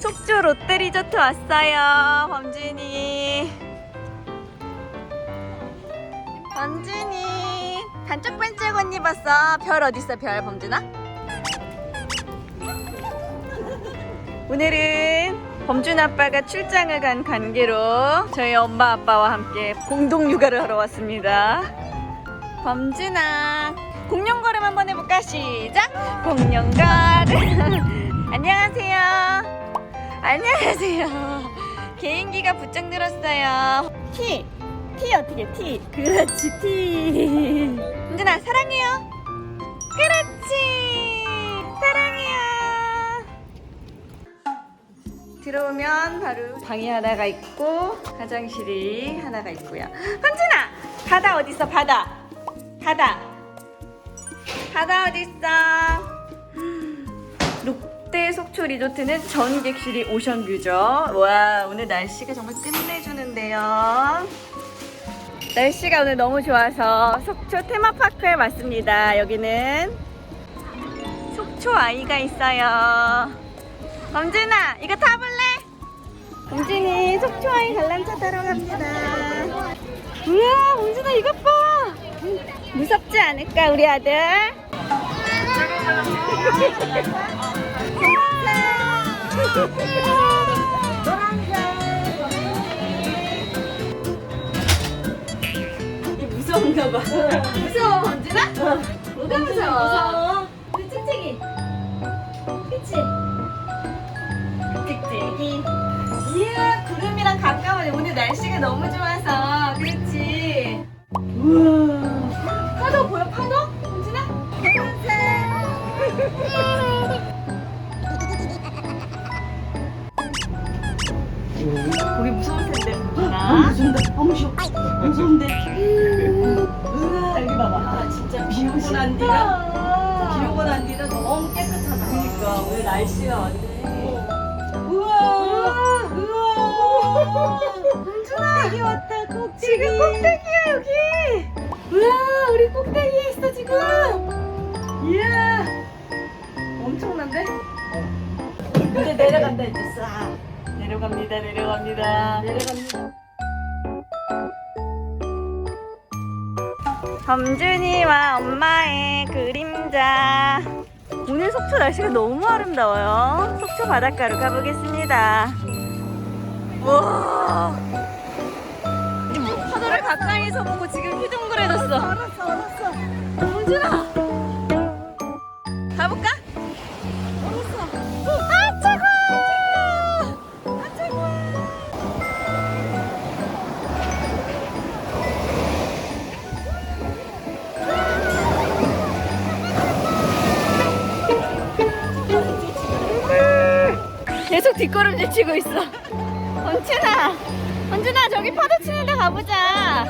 속초 롯데리조트 왔어요. 범준이. 범준이. 반짝반짝 옷 입었어. 별 어딨어, 별, 범준아? 오늘은 범준 아빠가 출장을 간 관계로 저희 엄마 아빠와 함께 공동 육아를 하러 왔습니다. 범준아, 공룡 걸음 한번 해볼까? 시작! 공룡 걸음. 안녕하세요. 안녕하세요. 개인기가 부쩍 늘었어요. T. T 어떻게 T? 그렇지 T. 범준아 사랑해요. 그렇지. 사랑해요. 들어오면 바로 방이 하나가 있고 화장실이 하나가 있고요. 현진아, 바다 어디 있어? 바다, 바다, 바다 어디 있어? 롯데 속초 리조트는 전 객실이 오션뷰죠. 와, 오늘 날씨가 정말 끝내주는데요. 날씨가 오늘 너무 좋아서 속초 테마파크에 왔습니다. 여기는 속초 아이가 있어요. 범준아 이거 타볼래? 범준이 속초 아이 관람차 타러 갑니다 우와 범준아 이것 봐 무섭지 않을까 우리 아들? 이 무서운가 봐 무서워 범준아? 뭐가 무서워? 무서워 우리 찡찡이 그치? 찍찍이 이야 구름이랑 가까워요 오늘 날씨가 너무 좋아서 그렇지 우와 파도 보여 파도? 은진아? 거기 무서운데? 으아 여기 봐봐. 아 진짜 비 오고 난 뒤가 비 오고 난 뒤가 너무 깨끗하다. 그러니까 오늘 날씨가 완전히. 우와 우와. 여기 왔다 꼭대기. 지금 꼭대기야 여기 우와 우리 꼭대기에 있어 지금 이야. 엄청난데? 이제 내려간다 이제 싹. 내려갑니다 내려갑니다 내려갑니다. 범준이와 엄마의 그림자. 오늘 속초 날씨가 너무 아름다워요. 속초 바닷가로 가보겠습니다. 와. 파도를 가까이서 보고 지금 휘둥그레졌어. 알았어 알았어. 범준아. 계속 뒷걸음질 치고 있어. 원춘아, 원춘아 저기 파도 치는 데 가보자.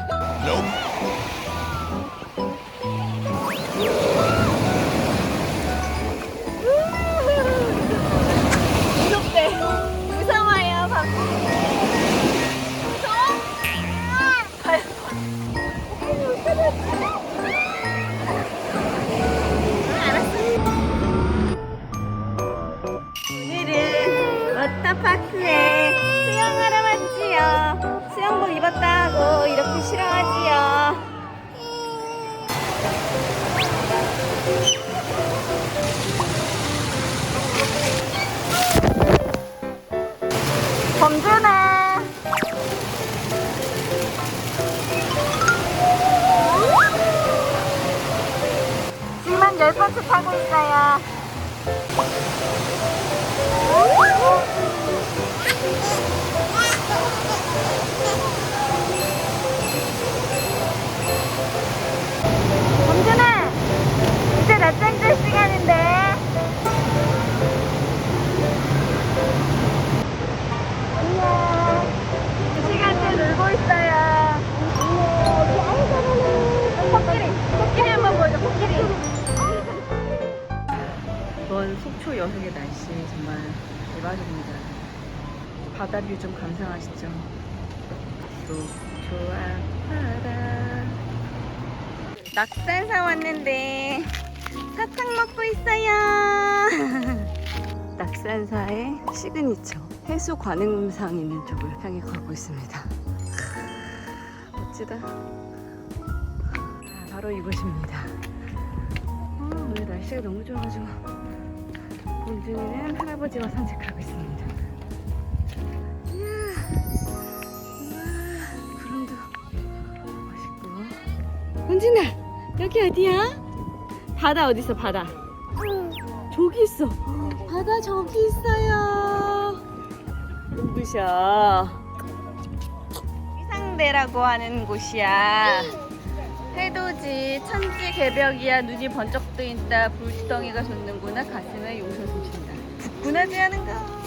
워터파크에 수영하러 왔지요. 수영복 입었다 하고 이렇게 싫어하지요. 범준아. 지금 한 10번째 타고 있어요. 여행의 날씨 정말 대박입니다. 바다 뷰 좀 감상하시죠. 속초 앞바다. 낙산 사 왔는데 사탕 먹고 있어요. 낙산사의 시그니처 해수 관음상 있는 쪽을 향해 가고 있습니다. 멋지다. 아, 바로 이곳입니다. 아, 오늘 날씨가 너무 좋아가지고 본준이는 할아버지와 산책하고 있습니다. 구름도 멋있고. 본준아, 여기 어디야? 바다 어디 있어? 바다. 저기 있어. 바다 저기 있어요. 눈부셔. 희상대라고 하는 곳이야. 해돋이 천지 개벽이야 눈이 번쩍 뜨인다. 불덩이가 솟는구나. 가슴에 용서 숨쉰다. 붓구나지 하는가